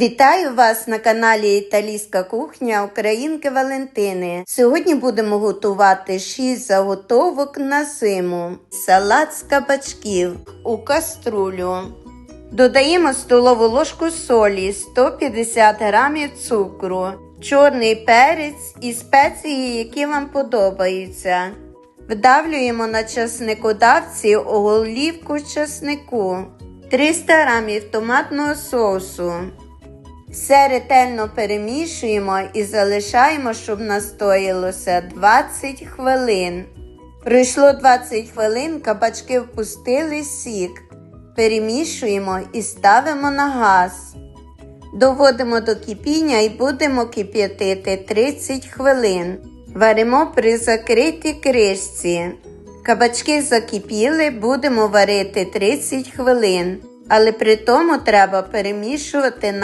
Вітаю вас на каналі Італійська кухня Українки Валентини. Сьогодні будемо готувати 6 заготовок на зиму. Салат з кабачків у каструлю. Додаємо столову ложку солі, 150 грамів цукру, чорний перець і спеції, які вам подобаються. Вдавлюємо на часникодавці оголівку часнику, 300 грамів томатного соусу. Все ретельно перемішуємо і залишаємо, щоб настоїлося 20 хвилин. Пройшло 20 хвилин, кабачки впустили сік. Перемішуємо і ставимо на газ. Доводимо до кипіння і будемо кип'ятити 30 хвилин. Варимо при закритій кришці. Кабачки закипіли, будемо варити 30 хвилин, але при тому треба перемішувати на